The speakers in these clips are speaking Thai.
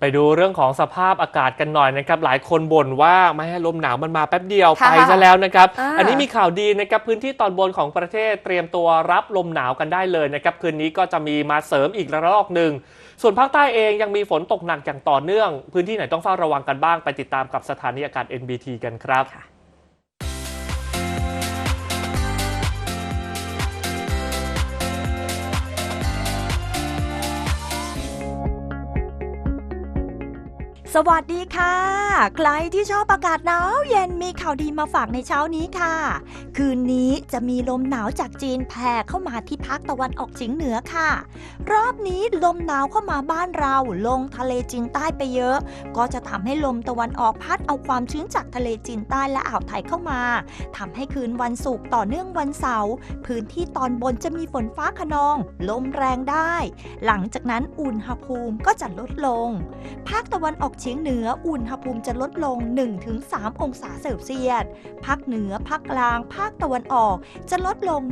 ไปดูเรื่องของสภาพอากาศกันหน่อยนะครับ หลายคนบ่นว่าไม่ให้ลมหนาวมันมาแป๊บเดียวค่ะไปซะแล้วนะครับอ่าอันนี้มีข่าวดีนะครับพื้นที่ตอนบนของประเทศเตรียมตัวรับลมหนาวกันได้เลยนะครับคืนนี้ก็จะมีมาเสริมอีกระลอกหนึ่งส่วนภาคใต้เองยังมีฝนตกหนักอย่างต่อเนื่อง พื้นที่ไหนต้องเฝ้าระวังกันบ้างไปติดตามกับสถานีอากาศ NBT กันครับ สวัสดีค่ะ ใครที่ชอบอากาศหนาวเย็นมีข่าวดีมาฝากในเช้านี้ค่ะ คืนนี้จะมีลมหนาวจากจีนแผ่เข้ามาที่ภาคตะวันออกเฉียงเหนือค่ะ รอบนี้ลมหนาวเข้ามาบ้านเราลงทะเลจีนใต้ไปเยอะ ก็จะทำให้ลมตะวันออกพัดเอาความชื้นจากทะเลจีนใต้และอ่าวไทยเข้ามาทำให้คืนวันศุกร์ต่อเนื่องวันเสาร์พื้นที่ตอนบนจะมีฝนฟ้าขนอง ลมแรงได้ หลังจากนั้นอุณหภูมิก็จะลดลง ภาคตะวันออกเฉียงเหนืออุณหภูมิจะลดลง 1-3 องศาเซลเซียส ภาคเหนือ ภาคกลาง ภาคตะวันออกจะลดลง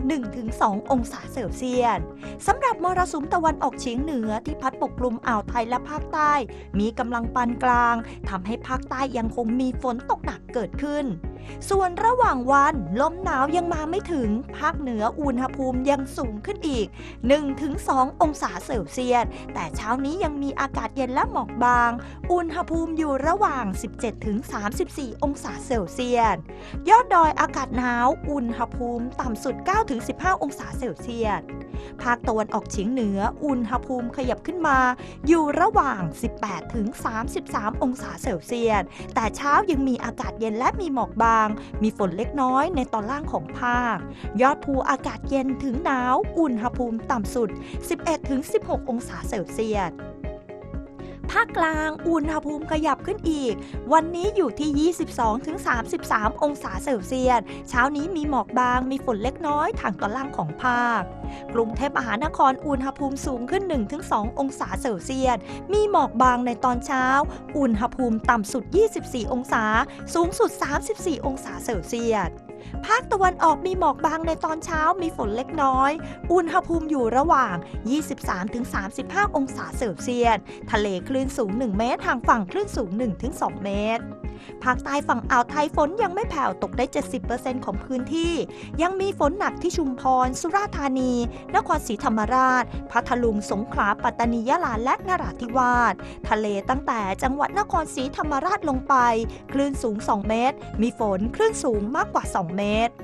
1-2 องศาเซลเซียสสำหรับมรสุมตะวันออกเฉียงเหนือที่พัดปกคลุมอ่าวไทยและภาคใต้ มีกำลังปานกลางทำให้ภาคใต้ยังคงมีฝนตกหนักเกิดขึ้น ส่วนระหว่างวันลมหนาวยังมาไม่ถึง ภาคเหนืออุณหภูมิยังสูงขึ้นอีก 1-2 องศาเซลเซียส แต่เช้านี้ยังมีอากาศเย็นและหมอกบาง อุณหภูมิอยู่ระหว่าง 17-34 องศาเซลเซียส ยอดดอยอากาศหนาว อุณหภูมิต่ำสุด 9-15 องศาเซลเซียส ภาคตะวันออกเฉียงเหนือ อุณหภูมิขยับขึ้นมา อยู่ระหว่าง 18ถึง33 องศาเซลเซียส แต่เช้ายังมีอากาศเย็นและมีหมอกบาง มีฝนเล็กน้อยในตอนล่างของภาค ยอดภูอากาศเย็นถึงหนาว อุณหภูมิต่ำสุด 11-16 องศาเซลเซียส ภาคกลางอุณหภูมิขยับขึ้นอีก วันนี้อยู่ที่ 22-33 องศาเซลเซียส เช้านี้มีหมอกบาง มีฝนเล็กน้อยทางตอนล่างของภาค กรุงเทพมหานครอุณหภูมิสูงขึ้น 1-2 องศาเซลเซียส มีหมอกบางในตอนเช้า อุณหภูมิต่ำสุด 24 องศา สูงสุด 34 องศาเซลเซียส ภาคตะวันออกมีหมอกบางในตอนเช้ามีฝนเล็กน้อย อุณหภูมิอยู่ระหว่าง 23-35 องศาเซลเซียส ทะเลคลื่นสูง 1 เมตร ทางฝั่งคลื่นสูง 1-2 เมตร ภาคใต้ฝั่งอ่าวไทยฝนยังไม่แผ่วตกได้ 70%ของพื้นที่ ยังมีฝนหนักที่ชุมพร สุราษฎร์ธานี นครศรีธรรมราช พัทลุง สงขลา ปัตตานี ยะลา และนราธิวาส ทะเลตั้งแต่จังหวัดนครศรีธรรมราชลงไป คลื่นสูง 2 เมตร มีฝนคลื่นสูงมากกว่า 2 เมตร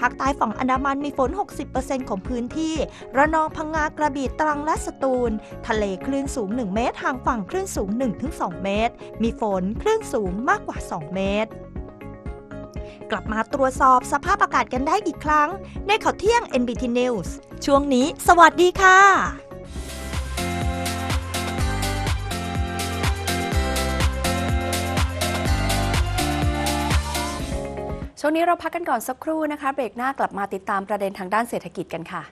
ภาคใต้ฝั่งอันดามันมีฝน 60%ของพื้นที่ ระนองพังงากระบี่ตรังและสตูล ทะเลคลื่นสูง 1 เมตรห่างฝั่งคลื่นสูง 1-2 เมตร มีฝนคลื่นสูงมากกว่า 2 เมตรกลับมาตรวจสอบสภาพอากาศกันได้อีกครั้ง ในข่าวเที่ยง NBT News ช่วงนี้ สวัสดีค่ะ ช่วงนี้เราพักกันก่อนสักครู่นะคะ เบรกหน้ากลับมาติดตามประเด็นทางด้านเศรษฐกิจกันค่ะ